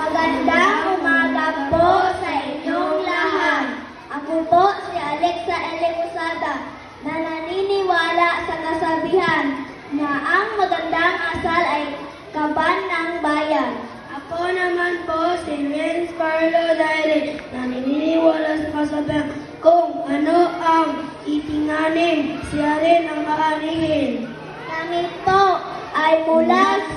Magandang umaga po sa inyong lahat. Ako po si Alexa Elemusada na naniniwala sa kasabihan na ang magandang asal ay kaban ng bayan. Ako naman po si Vince Carlo Daire na naniniwala sa kasabihan kung ano ang itinganim siya rin ang maanihin. Kami po ay mula sa